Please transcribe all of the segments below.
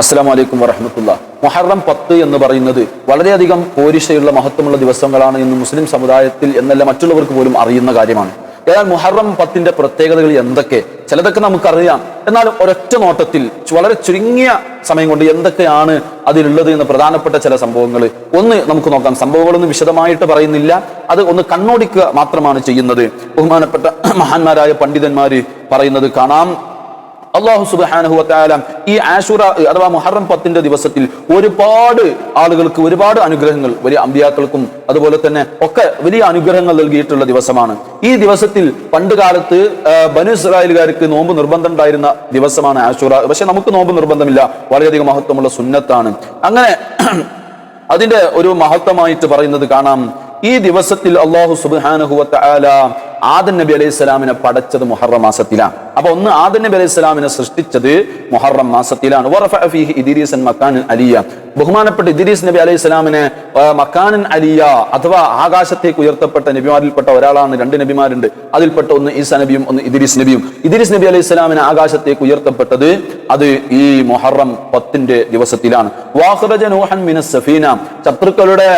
അസ്സാം വലൈക്കും വറഹമത്തുള്ള. മുഹറം പത്ത് എന്ന് പറയുന്നത് വളരെയധികം പോരിശയുള്ള മഹത്വമുള്ള ദിവസങ്ങളാണ് എന്ന് മുസ്ലിം സമുദായത്തിൽ എന്നല്ല മറ്റുള്ളവർക്ക് പോലും അറിയുന്ന കാര്യമാണ്. എന്നാൽ മുഹറം പത്തിന്റെ പ്രത്യേകതകൾ എന്തൊക്കെ? ചിലതൊക്കെ നമുക്കറിയാം. എന്നാലും ഒരൊറ്റ നോട്ടത്തിൽ വളരെ ചുരുങ്ങിയ സമയം കൊണ്ട് എന്തൊക്കെയാണ് അതിലുള്ളത് എന്ന പ്രധാനപ്പെട്ട ചില സംഭവങ്ങൾ ഒന്ന് നമുക്ക് നോക്കാം. സംഭവങ്ങളൊന്നും വിശദമായിട്ട് പറയുന്നില്ല. അത് ഒന്ന് കണ്ണോടിക്കുക മാത്രമാണ് ചെയ്യുന്നത്. ബഹുമാനപ്പെട്ട മഹാന്മാരായ പണ്ഡിതന്മാര് പറയുന്നത് കാണാം. അള്ളാഹു സുബാനഹു വത്താല ഈ ആശുറ അഥവാ മുഹറം പത്തിന്റെ ദിവസത്തിൽ ഒരുപാട് ആളുകൾക്ക് ഒരുപാട് അനുഗ്രഹങ്ങൾ വലിയ അമ്പിയാക്കൾക്കും അതുപോലെ തന്നെ ഒക്കെ വലിയ അനുഗ്രഹങ്ങൾ നൽകിയിട്ടുള്ള ദിവസമാണ്. ഈ ദിവസത്തിൽ പണ്ട് കാലത്ത് ബനു ഇസ്രായേലുകാർക്ക് നോമ്പ് നിർബന്ധം ഉണ്ടായിരുന്ന ദിവസമാണ് ആശുറ. പക്ഷെ നമുക്ക് നോമ്പ് നിർബന്ധമില്ല. വളരെയധികം മഹത്വമുള്ള സുന്നത്താണ്. അങ്ങനെ അതിന്റെ ഒരു മഹത്വമായിട്ട് പറയുന്നത് കാണാം. ഈ ദിവസത്തിൽ അള്ളാഹു സുബാനഹുല ആദൻ നബി അലൈഹി സ്വലാമിനെ പടച്ചത് മുഹറം മാസത്തിലാണ്. അപ്പൊ ഒന്ന് ആദൻ നബി അലൈഹി സ്വലാമിനെ സൃഷ്ടിച്ചത് മുഹറം മാസത്തിലാണ്. ബഹുമാനപ്പെട്ട ഇദ്രീസ് നബി അലൈഹി സ്വലാമിന് മക്കാനൻ അലിയ അഥവാ ആകാശത്തേക്ക് ഉയർത്തപ്പെട്ട നബിമാരിൽപ്പെട്ട ഒരാളാണ് രണ്ട് നബിമാരുണ്ട്. അതിൽപ്പെട്ട ഒന്ന് ഈസ നബിയും ഒന്ന് ഇദ്രീസ് നബിയും. ഇദ്രീസ് നബി അലൈഹി സ്വലാമിന് ആകാശത്തേക്ക് ഉയർത്തപ്പെട്ടത് അത് ഈ മൊഹറം പത്തിന്റെ ദിവസത്തിലാണ്. വാഹുറജ നോഹൻ സഫീന. ശത്രുക്കളുടെ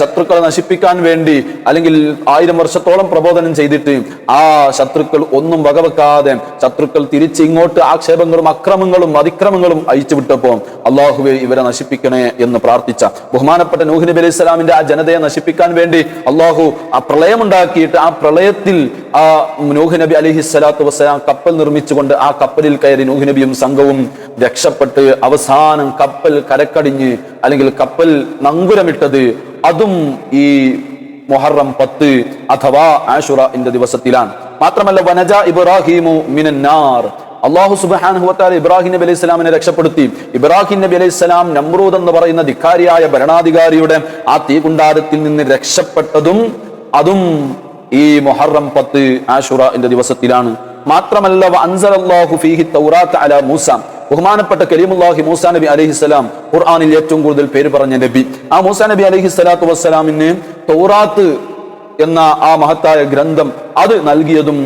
ശത്രുക്കളെ നശിപ്പിക്കാൻ വേണ്ടി അല്ലെങ്കിൽ ആയിരം വർഷത്തോളം പ്രബോധനം ചെയ്തിട്ട് ആ ശത്രുക്കൾ ഒന്നും വകവെക്കാതെ ശത്രുക്കൾ തിരിച്ച് ഇങ്ങോട്ട് ആക്ഷേപങ്ങളും അക്രമങ്ങളും അതിക്രമങ്ങളും അയച്ചു വിട്ടപ്പോൾ അള്ളാഹുവെ ഇവരെ നശിപ്പിക്കണേ എന്ന് പ്രാർത്ഥിച്ച ബഹുമാനപ്പെട്ട നൂഹ് നബി അലൈഹി സ്വലാമിന്റെ ആ ജനതയെ നശിപ്പിക്കാൻ വേണ്ടി അള്ളാഹു ആ പ്രളയമുണ്ടാക്കിയിട്ട് ആ പ്രളയത്തിൽ ആ നൂഹ് നബി അലൈഹി സ്വലാത്തു വസ്സലാം കപ്പൽ നിർമ്മിച്ചുകൊണ്ട് ആ കപ്പലിൽ കയറി നൂഹ് നബിയും സംഘവും രക്ഷപ്പെട്ട് അവസാനം കപ്പൽ കരക്കടിഞ്ഞ് അല്ലെങ്കിൽ കപ്പൽ നങ്കുരമിട്ടത് അതും ഈ മൊഹറം പത്ത് അഥവാ ആഷുറന്റെ ദിവസത്തിലാണ്. മാത്രമല്ല വനജ ഇബ്രാഹിമു മിനന്നാർ. അള്ളാഹു സുബാനഹു വത്താല ഇബ്രാഹിം നബി അലൈഹി സ്വലാമിനെ രക്ഷപ്പെടുത്തി. ഇബ്രാഹിം നബി അലൈഹി സ്വലാം നമ്രൂദ് എന്ന് പറയുന്ന ധിക്കാരിയായ ഭരണാധികാരിയുടെ ആ തീകുണ്ടാരത്തിൽ നിന്ന് രക്ഷപ്പെട്ടതും അതും ഈ മൊഹറം പത്ത് ആഷുറന്റെ ദിവസത്തിലാണ്. മാത്രമല്ല വ അൻസലല്ലാഹു ഫീഹി തൗറാത്ത് അലാ മൂസ. ബഹുമാനപ്പെട്ട കലീമുല്ലാഹി മൂസാ നബി അലൈഹിസ്സലാം ഖുർആാനിൽ ഏറ്റവും കൂടുതൽ പേര് പറഞ്ഞ നബി. ആ മൂസാ നബി അലഹി സ്വലാത്തു വസ്സലാമിന് തൗറാത്ത് എന്ന ആ മഹത്തായ ഗ്രന്ഥം അത് നൽകിയതും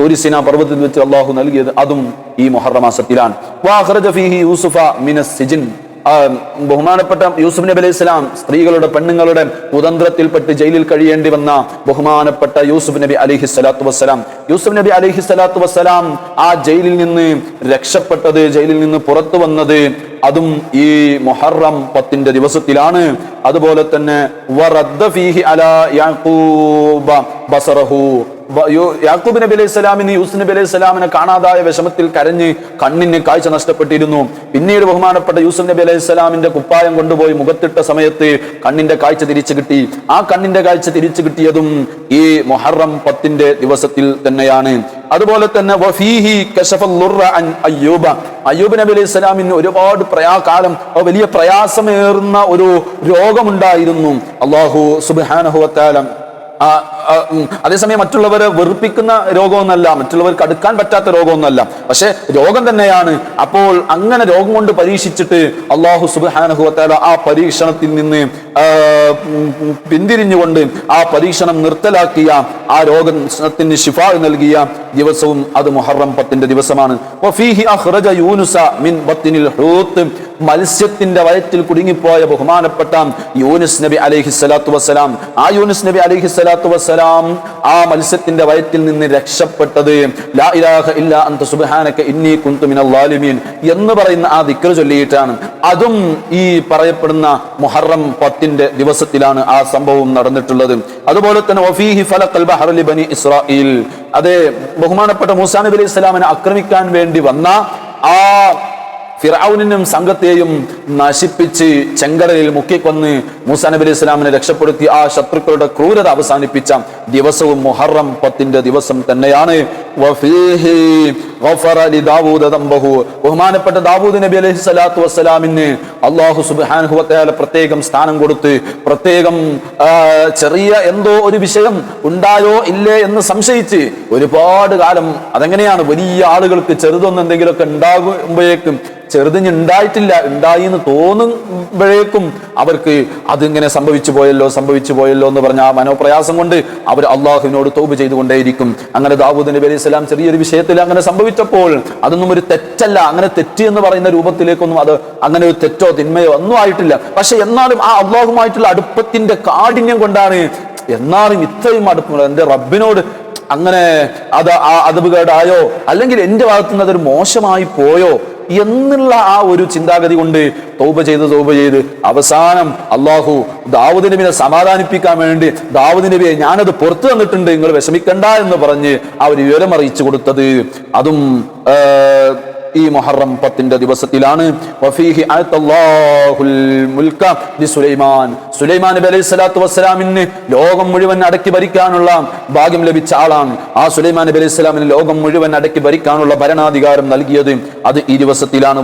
തോരിസിന പർവതത്തിൽ വെച്ച് അള്ളാഹു നൽകിയത് അതും ഈ മൊഹറമാസത്തിലാണ് ബഹുമാനപ്പെട്ട യൂസുഫ് നബി അലൈഹി സ്വലാം സ്ത്രീകളുടെ പെണ്ണുങ്ങളുടെ കുതന്ത്രത്തിൽപ്പെട്ട് ജയിലിൽ കഴിയേണ്ടി വന്ന ബഹുമാനപ്പെട്ട യൂസുഫ് നബി അലിഹി സ്വലാത്തു വസ്സലാം. യൂസുഫ് നബി അലിഹി സ്വലാത്തു വസ്സലാം ആ ജയിലിൽ നിന്ന് രക്ഷപ്പെട്ടത് ജയിലിൽ നിന്ന് പുറത്തു വന്നത് അതും ഈ മൊഹറം പത്തിന്റെ ദിവസത്തിലാണ്. അതുപോലെ തന്നെ യാക്കൂബ് നബി അലൈഹി സ്വലാമിന് യൂസു നബി അലൈഹി സ്വലാമിനെ കാണാതായ വിഷമത്തിൽ കരഞ്ഞ് കണ്ണിന് കാഴ്ച നഷ്ടപ്പെട്ടിരുന്നു. പിന്നീട് ബഹുമാനപ്പെട്ട യൂസുഫ് നബി അലൈഹി സ്വലാമിന്റെ കുപ്പായം കൊണ്ടുപോയി മുഖത്തിട്ട സമയത്ത് കണ്ണിന്റെ കാഴ്ച തിരിച്ചു കിട്ടി. ആ കണ്ണിന്റെ കാഴ്ച തിരിച്ചു കിട്ടിയതും ഈ മൊഹറം പത്തിന്റെ ദിവസത്തിൽ തന്നെയാണ്. അതുപോലെ തന്നെ വഫീഹി അൻ അയ്യൂബ. അയ്യൂബ് നബി അലൈഹി സ്വലാമിന് ഒരുപാട് പ്രയാകാലം വലിയ പ്രയാസമേറുന്ന ഒരു രോഗമുണ്ടായിരുന്നു. അള്ളാഹു ഉം, അതേസമയം മറ്റുള്ളവരെ വെറുപ്പിക്കുന്ന രോഗമൊന്നല്ല മറ്റുള്ളവർക്ക് അടുക്കാൻ പറ്റാത്ത രോഗമൊന്നല്ല പക്ഷെ രോഗം തന്നെയാണ്. അപ്പോൾ അങ്ങനെ രോഗം കൊണ്ട് പരീക്ഷിച്ചിട്ട് അള്ളാഹു സുബാനഹുവത്താല ആ പരീക്ഷണത്തിൽ നിന്ന് പിന്തിരിഞ്ഞുകൊണ്ട് ആ പരീക്ഷണം നിർത്തലാക്കിയ ആ രോഗത്തിന് ശിഫ നൽകിയ ദിവസവും അത് മുഹറം പത്തിന്റെ ദിവസമാണ്. മത്സ്യത്തിന്റെ വയറ്റിൽ കുടുങ്ങിപ്പോയ ബഹുമാനപ്പെട്ട യൂനിസ് നബി അലഹി സ്വലാത്തു വസ്സലാം. ആ യൂനിസ് നബി അലഹി സ്വലാത്തു വസ്സലാം ആ മത്സ്യത്തിന്റെ വയറ്റിൽ നിന്ന് രക്ഷപ്പെട്ടത്. ലാ ഇലാഹ ഇല്ല ഇന്നി കുന്തു എന്ന് പറയുന്ന ആ ദിക്കർ ചൊല്ലിയിട്ടാണ്. അതും ഈ പറയപ്പെടുന്ന മുഹറം പത്തിന്റെ ദിവസത്തിലാണ് ആ സംഭവം നടന്നിട്ടുള്ളത്. അതുപോലെ തന്നെ അതെ ബഹുമാനപ്പെട്ട മൂസാ നബി അലൈഹി സ്വലാമിനെ ആക്രമിക്കാൻ വേണ്ടി വന്ന ആ ഫിറൌനിനും സംഘത്തെയും നശിപ്പിച്ച് ചെങ്കടലിൽ മുക്കിക്കൊന്ന് മൂസാ നബി ഇസ്ലാമിനെ രക്ഷപ്പെടുത്തി ആ ശത്രുക്കളുടെ ക്രൂരത അവസാനിപ്പിച്ച ദിവസവും മുഹറം പത്തിന്റെ ദിവസം തന്നെയാണ്. ബഹുമാനപ്പെട്ട ദാവൂദ് നബി അലൈഹി സ്വലാത്തു വസ്സലാമിന് അള്ളാഹു സുബ്ഹാനഹു വതആല പ്രത്യേകം സ്ഥാനം കൊടുത്ത് പ്രത്യേകം ചെറിയ എന്തോ ഒരു വിഷയം ഉണ്ടായോ ഇല്ലേ എന്ന് സംശയിച്ച് ഒരുപാട് കാലം അതെങ്ങനെയാണ് വലിയ ആളുകൾക്ക് ചെറുതൊന്നും എന്തെങ്കിലുമൊക്കെ ഉണ്ടാകുമ്പോഴേക്കും ചെറുതിന് ഉണ്ടായിട്ടില്ല ഉണ്ടായി എന്ന് തോന്നുമ്പോഴേക്കും അവർക്ക് അതിങ്ങനെ സംഭവിച്ചു പോയല്ലോ സംഭവിച്ചു പോയല്ലോ എന്ന് പറഞ്ഞ ആ മനോപ്രയാസം കൊണ്ട് അവർ അള്ളാഹുവിനോട് തോപ് ചെയ്തുകൊണ്ടേയിരിക്കും. അങ്ങനെ ദാവൂദ് നബി സ്വലാം ചെറിയൊരു വിഷയത്തിൽ അങ്ങനെ സംഭവിച്ചപ്പോൾ അതൊന്നും ഒരു തെറ്റല്ല അങ്ങനെ തെറ്റ് എന്ന് പറയുന്ന രൂപത്തിലേക്കൊന്നും അത് അങ്ങനെ ഒരു തെറ്റോ തിന്മയോ ഒന്നും ആയിട്ടില്ല. പക്ഷെ എന്നാലും ആ അള്ളാഹുമായിട്ടുള്ള അടുപ്പത്തിന്റെ കാഠിന്യം കൊണ്ടാണ് എന്നാലും ഇത്രയും അടുപ്പം. എന്റെ റബ്ബിനോട് അങ്ങനെ അത് ആ അതവുകേടായോ അല്ലെങ്കിൽ എന്റെ ഭാഗത്തുനിന്ന് അതൊരു മോശമായി പോയോ? എന്നുള്ള ആ ഒരു ചിന്താഗതി കൊണ്ട് തൗബ ചെയ്ത് തൗബ ചെയ്ത് അവസാനം അള്ളാഹു ദാവൂദ് നബിനെ സമാധാനിപ്പിക്കാൻ വേണ്ടി ദാവൂദ് നബിയെ ഞാനത് പുറത്തു തന്നിട്ടുണ്ട് നിങ്ങൾ വിഷമിക്കണ്ട എന്ന് പറഞ്ഞ് ആ ഒരു വിവരം അറിയിച്ചു കൊടുത്തത്. അതും ഈ മുഹറം പത്തിന്റെ ദിവസത്തിലാണ്. ലോകം മുഴുവൻ അടക്കി ഭരിക്കാനുള്ള ഭാഗ്യം ലഭിച്ച ആളാണ്. ആ സുലൈമാൻ നബി അലൈഹി സ്വലാമിന് ലോകം മുഴുവൻ അടക്കി ഭരിക്കാനുള്ള ഭരണാധികാരം നൽകിയത് അത് ഈ ദിവസത്തിലാണ്.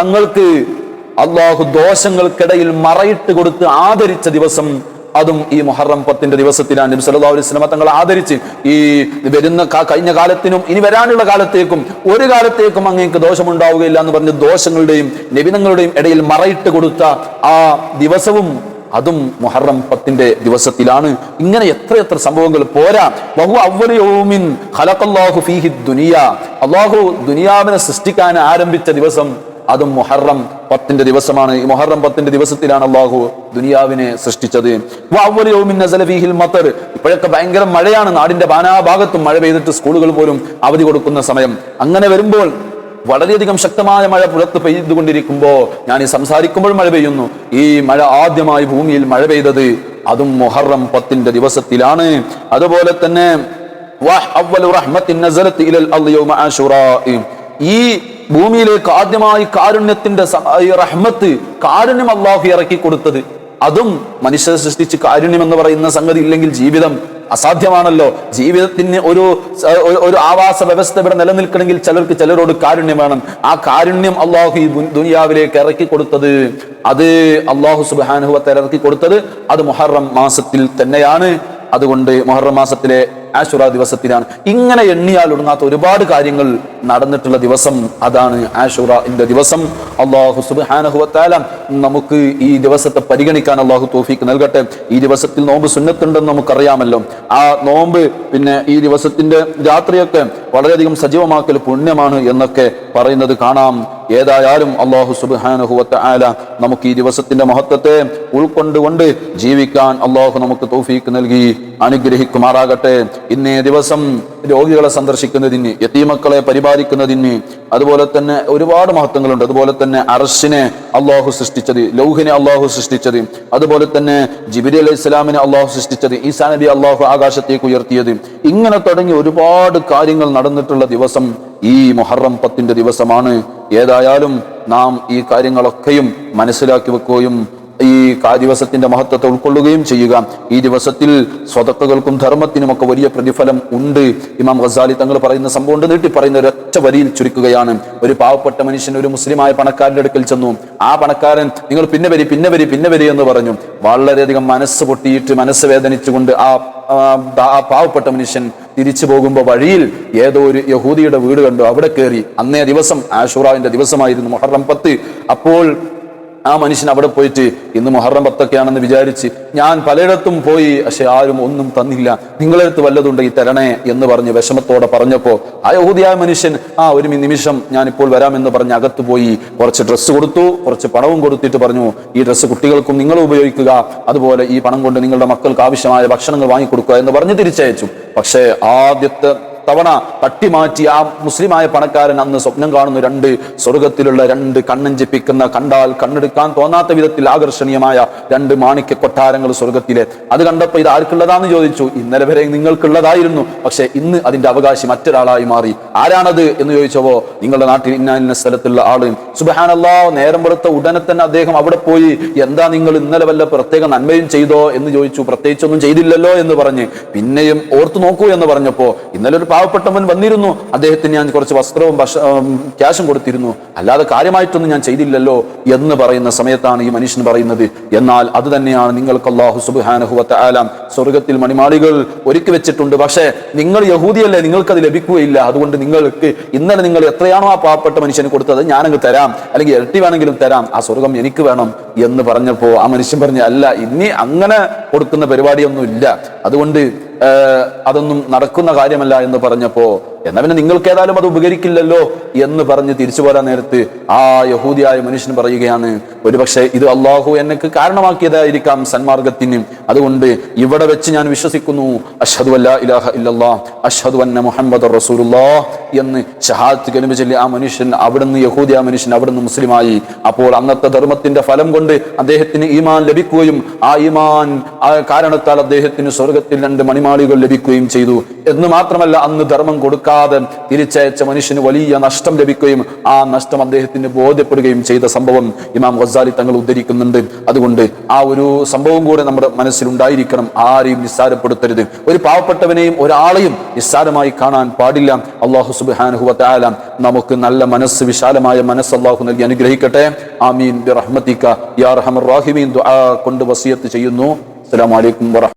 തങ്ങൾക്ക് അള്ളാഹു ദോഷങ്ങൾക്കിടയിൽ മറയിട്ട് കൊടുത്ത് ആദരിച്ച ദിവസം അതും ഈ മുഹറം പത്തിന്റെ ദിവസത്തിലാണ് നബി സല്ലല്ലാഹു അലൈഹി വസല്ലമ തങ്ങളെ ആദരിച്ച് ഈ വരുന്ന കഴിഞ്ഞ കാലത്തിനും ഇനി വരാനുള്ള കാലത്തേക്കും ഒരു കാലത്തേക്കും അങ്ങേക്ക് ദോഷമുണ്ടാവുകയില്ല എന്ന് പറഞ്ഞ് ദോഷങ്ങളുടെയും നിബിനങ്ങളുടെയും ഇടയിൽ മറയിട്ട് കൊടുത്ത ആ ദിവസവും അതും മുഹറം പത്തിന്റെ ദിവസത്തിലാണ്. ഇങ്ങനെ എത്രയെത്ര സംഭവങ്ങൾ പോരാ. ബഹു അവലിയോമിൻ ഫീഹി ദുനിയ. അള്ളാഹു ദുനിയാവിനെ സൃഷ്ടിക്കാൻ ആരംഭിച്ച ദിവസം അതും മുഹറം പത്തിന്റെ ദിവസമാണ്. ഈ മൊഹറം പത്തിന്റെ ദിവസത്തിലാണ് അള്ളാഹു ദുനിയാവിനെ സൃഷ്ടിച്ചത്. ഇപ്പോഴൊക്കെ ഭയങ്കര മഴയാണ്. നാടിന്റെ ബാനാഭാഗത്തും മഴ പെയ്തിട്ട് സ്കൂളുകൾ പോലും അവധി കൊടുക്കുന്ന സമയം. അങ്ങനെ വരുമ്പോൾ വളരെയധികം ശക്തമായ മഴ പുറത്ത് പെയ്തുകൊണ്ടിരിക്കുമ്പോ ഞാൻ ഈ സംസാരിക്കുമ്പോൾ മഴ പെയ്യുന്നു. ഈ മഴ ആദ്യമായി ഭൂമിയിൽ മഴ പെയ്തത് അതും മൊഹറം പത്തിന്റെ ദിവസത്തിലാണ്. അതുപോലെ തന്നെ ഈ ഭൂമിയിലേക്ക് ആദ്യമായി കാരുണ്യത്തിന്റെ റഹ്മത്ത് കാരുണ്യം അള്ളാഹു ഇറക്കി കൊടുത്തത്. അതും മനുഷ്യരെ സൃഷ്ടിച്ച് കാരുണ്യം എന്ന് പറയുന്ന സംഗതി ഇല്ലെങ്കിൽ ജീവിതം അസാധ്യമാണല്ലോ. ജീവിതത്തിന് ഒരു- ഒരു ആവാസ വ്യവസ്ഥ ഇവിടെ നിലനിൽക്കണമെങ്കിൽ ചിലർക്ക് ചിലരോട് കാരുണ്യം വേണം. ആ കാരുണ്യം അള്ളാഹു ഈ ദുനിയാവിലേക്ക് ഇറക്കി കൊടുത്തത്. അത് അള്ളാഹു സുബാനുഭവത്തെ ഇറക്കി കൊടുത്തത് അത് മുഹറം മാസത്തിൽ തന്നെയാണ്. അതുകൊണ്ട് മുഹറം മാസത്തിലെ ആശുറ ദിവസത്തിലാണ്. ഇങ്ങനെ എണ്ണിയാൽ ഒടുങ്ങാത്ത ഒരുപാട് കാര്യങ്ങൾ നടന്നിട്ടുള്ള ദിവസം അതാണ് ആശുറന്റെ ദിവസം. അള്ളാഹു സുബാനഹുവത്താല നമുക്ക് ഈ ദിവസത്തെ പരിഗണിക്കാൻ അള്ളാഹു തോഫീക്ക് നൽകട്ടെ. ഈ ദിവസത്തിൽ നോമ്പ് സുന്നത്തുണ്ടെന്ന് നമുക്കറിയാമല്ലോ. ആ നോമ്പ് പിന്നെ ഈ ദിവസത്തിന്റെ രാത്രിയൊക്കെ വളരെയധികം സജീവമാക്കൽ പുണ്യമാണ് എന്നൊക്കെ പറയുന്നത് കാണാം. ഏതായാലും അള്ളാഹു സുബാനഹുവത്ത ആല നമുക്ക് ഈ ദിവസത്തിന്റെ മഹത്വത്തെ ഉൾക്കൊണ്ടുകൊണ്ട് ജീവിക്കാൻ അള്ളാഹു നമുക്ക് തോഫീക്ക് നൽകി അനുഗ്രഹിക്കുമാറാകട്ടെ. ഇന്നേ ദിവസം രോഗികളെ സന്ദർശിക്കുന്നതിന് യത്തീമക്കളെ പരിപാലിക്കുന്നതിന് അതുപോലെ തന്നെ ഒരുപാട് മഹത്വങ്ങളുണ്ട്. അതുപോലെ തന്നെ അറസിനെ അള്ളാഹു സൃഷ്ടിച്ചത് ലൗഹിനെ അള്ളാഹു സൃഷ്ടിച്ചത് അതുപോലെ തന്നെ ജിബിരി അലൈഹി ഇസ്ലാമിനെ അള്ളാഹു സൃഷ്ടിച്ചത് ഈസാ നബി അള്ളാഹു ആകാശത്തേക്ക് ഉയർത്തിയത്. ഇങ്ങനെ തുടങ്ങി ഒരുപാട് കാര്യങ്ങൾ നടന്നിട്ടുള്ള ദിവസം ഈ മുഹറം പത്തിന്റെ ദിവസമാണ്. ഏതായാലും നാം ഈ കാര്യങ്ങളൊക്കെയും മനസ്സിലാക്കി വെക്കുകയും ഈ ദിവസത്തിന്റെ മഹത്വത്തെ ഉൾക്കൊള്ളുകയും ചെയ്യുക. ഈ ദിവസത്തിൽ സ്വതക്കകൾക്കും ധർമ്മത്തിനുമൊക്കെ വലിയ പ്രതിഫലം ഉണ്ട്. ഇമാം ഖസാലി തങ്ങൾ പറയുന്ന സംഭവം നീട്ടി പറയുന്ന ഒരൊറ്റ വരിയിൽ ചുരുക്കുകയാണ്. ഒരു പാവപ്പെട്ട മനുഷ്യൻ ഒരു മുസ്ലിമായ പണക്കാരന്റെ അടുക്കൽ ചെന്നു. ആ പണക്കാരൻ നിങ്ങൾ പിന്നെ വരി പിന്നെ വരി പിന്നെ വരി എന്ന് പറഞ്ഞു. വളരെയധികം മനസ്സ് പൊട്ടിയിട്ട് മനസ്സ് വേദനിച്ചുകൊണ്ട് ആ, ആ പാവപ്പെട്ട മനുഷ്യൻ തിരിച്ചു പോകുമ്പോൾ വഴിയിൽ ഏതോ ഒരു യഹൂദിയുടെ വീട് കണ്ടു. അവിടെ കയറി. അന്നേ ദിവസം ആഷുറാവിന്റെ ദിവസമായിരുന്നു മുഹറം പത്ത്. അപ്പോൾ ആ മനുഷ്യൻ അവിടെ പോയിട്ട് ഇന്ന് മുഹറം പത്തൊക്കെയാണെന്ന് വിചാരിച്ച് ഞാൻ പലയിടത്തും പോയി പക്ഷെ ആരും ഒന്നും തന്നില്ല. നിങ്ങളെടുത്ത് വല്ലതുണ്ടെങ്കിൽ തരണേ എന്ന് പറഞ്ഞ് വിഷമത്തോടെ പറഞ്ഞപ്പോൾ ആ യഹൂദിയായ മനുഷ്യൻ ആ ഒരു നിമിഷം ഞാനിപ്പോൾ വരാമെന്ന് പറഞ്ഞ് അകത്ത് പോയി കുറച്ച് ഡ്രസ്സ് കൊടുത്തു കുറച്ച് പണവും കൊടുത്തിട്ട് പറഞ്ഞു ഈ ഡ്രസ്സ് കുട്ടികൾക്കും നിങ്ങൾ ഉപയോഗിക്കുക അതുപോലെ ഈ പണം കൊണ്ട് നിങ്ങളുടെ മക്കൾക്ക് ആവശ്യമായ ഭക്ഷണങ്ങൾ വാങ്ങിക്കൊടുക്കുക എന്ന് പറഞ്ഞ് തിരിച്ചയച്ചു. പക്ഷേ ആദ്യത്തെ തവണ തട്ടിമാറ്റി ആ മുസ്ലിമായ പണക്കാരൻ അന്ന് സ്വപ്നം കാണുന്നു. രണ്ട് സ്വർഗത്തിലുള്ള രണ്ട് കണ്ണഞ്ചിപ്പിക്കുന്ന കണ്ടാൽ കണ്ണെടുക്കാൻ തോന്നാത്ത വിധത്തിൽ ആകർഷണീയമായ രണ്ട് മാണിക്യ കൊട്ടാരങ്ങൾ സ്വർഗത്തിലെ. അത് കണ്ടപ്പോൾ ഇത് ആർക്കുള്ളതാന്ന് ചോദിച്ചു. ഇന്നലെ വരെ നിങ്ങൾക്കുള്ളതായിരുന്നു. പക്ഷെ ഇന്ന് അതിന്റെ അവകാശി മറ്റൊരാളായി മാറി. ആരാണത് എന്ന് ചോദിച്ചപ്പോ നിങ്ങളുടെ നാട്ടിൽ ഇന്ന ഇന്ന സ്ഥലത്തുള്ള ആൾ. സുബഹാനല്ലോ നേരം വെളുത്ത ഉടനെ തന്നെ അദ്ദേഹം അവിടെ പോയി. എന്താ നിങ്ങൾ ഇന്നലെ വല്ല പ്രത്യേക നന്മയും ചെയ്തോ എന്ന് ചോദിച്ചു. പ്രത്യേകിച്ചൊന്നും ചെയ്തില്ലല്ലോ എന്ന് പറഞ്ഞ്. പിന്നെയും ഓർത്തു നോക്കൂ എന്ന് പറഞ്ഞപ്പോ ഇന്നലെ ഒരു പാവപ്പെട്ടവൻ വന്നിരുന്നു. അദ്ദേഹത്തിന് ഞാൻ കുറച്ച് വസ്ത്രവും ക്യാഷും കൊടുത്തിരുന്നു. അല്ലാതെ കാര്യമായിട്ടൊന്നും ഞാൻ ചെയ്തില്ലല്ലോ എന്ന് പറയുന്ന സമയത്താണ് ഈ മനുഷ്യൻ പറയുന്നത്. എന്നാൽ അത് തന്നെയാണ് നിങ്ങൾക്ക് അള്ളാഹു സുബാനഹുവത്ത ആലാം സ്വർഗത്തിൽ മണിമാളികൾ ഒരുക്കി വെച്ചിട്ടുണ്ട്. പക്ഷേ നിങ്ങൾ യഹൂദിയല്ലേ നിങ്ങൾക്ക് അത് ലഭിക്കുകയില്ല. അതുകൊണ്ട് നിങ്ങൾക്ക് ഇന്നലെ നിങ്ങൾ എത്രയാണോ ആ പാവപ്പെട്ട മനുഷ്യന് കൊടുത്തത് ഞാനങ്ങ് തരാം. അല്ലെങ്കിൽ ഇരട്ടി വേണമെങ്കിലും തരാം. ആ സ്വർഗം എനിക്ക് വേണം. എന്ന് പറഞ്ഞപ്പോ ആ മനുഷ്യൻ പറഞ്ഞു അല്ല ഇനി അങ്ങനെ കൊടുക്കുന്ന പരിപാടിയൊന്നും ഇല്ല അതുകൊണ്ട് അതൊന്നും നടക്കുന്ന കാര്യമല്ല എന്ന് പറഞ്ഞപ്പോ എന്നാ പിന്നെ നിങ്ങൾക്ക് ഏതായാലും അത് ഉപകരിക്കില്ലല്ലോ എന്ന് പറഞ്ഞ് തിരിച്ചു പോരാൻ നേരത്ത് ആ യഹൂദിയായ മനുഷ്യൻ പറയുകയാണ് ഒരുപക്ഷെ ഇത് അള്ളാഹു എനിക്ക് കാരണമാക്കിയതായിരിക്കാം സന്മാർഗത്തിന്. അതുകൊണ്ട് ഇവിടെ വെച്ച് ഞാൻ വിശ്വസിക്കുന്നു ഇല്ലല്ലാ അഷ്ഹദു അന്ന മുഹമ്മദ് റസൂലുള്ള എന്ന് ഷഹാദ് കലിമ ചൊല്ലി ആ മനുഷ്യൻ അവിടുന്ന് യഹൂദിയ മനുഷ്യൻ അവിടുന്ന് മുസ്ലിമായി. അപ്പോൾ അന്നത്തെ ധർമ്മത്തിന്റെ ഫലം കൊണ്ട് അദ്ദേഹത്തിന് ഈമാൻ ലഭിക്കുകയും ആ ഈമാൻ ആ കാരണത്താൽ അദ്ദേഹത്തിന് സ്വർഗത്തിൽ രണ്ട് മണിമാളികൾ ലഭിക്കുകയും ചെയ്തു. എന്ന് മാത്രമല്ല അന്ന് ധർമ്മം കൊടുക്കാതെ തിരിച്ചയച്ച മനുഷ്യന് വലിയ നഷ്ടം ലഭിക്കുകയും ആ നഷ്ടം അദ്ദേഹത്തിന് ബോധ്യപ്പെടുകയും ചെയ്ത സംഭവം ഇമാം ഗസാലി തങ്ങൾ ഉദ്ധരിക്കുന്നുണ്ട്. അതുകൊണ്ട് ആ ഒരു സംഭവം കൂടെ നമ്മുടെ മനസ്സിലുണ്ടായിരിക്കണം ആരെയും നിസ്സാരപ്പെടുത്തരുത്. ഒരു പാവപ്പെട്ടവനെയും ഒരാളെയും നിസ്സാരമായി കാണാൻ പാടില്ല. അള്ളാഹു സുബാനുഹുല നമുക്ക് നല്ല മനസ്സ് വിശാലമായ മനസ്സ് അള്ളാഹു നൽകി അനുഗ്രഹിക്കട്ടെ. ആമീൻ. കൊണ്ട് വസിയത്ത് ചെയ്യുന്നു. അസ്സലാമു അലൈക്കും വറഹ്മത്തുള്ളാഹി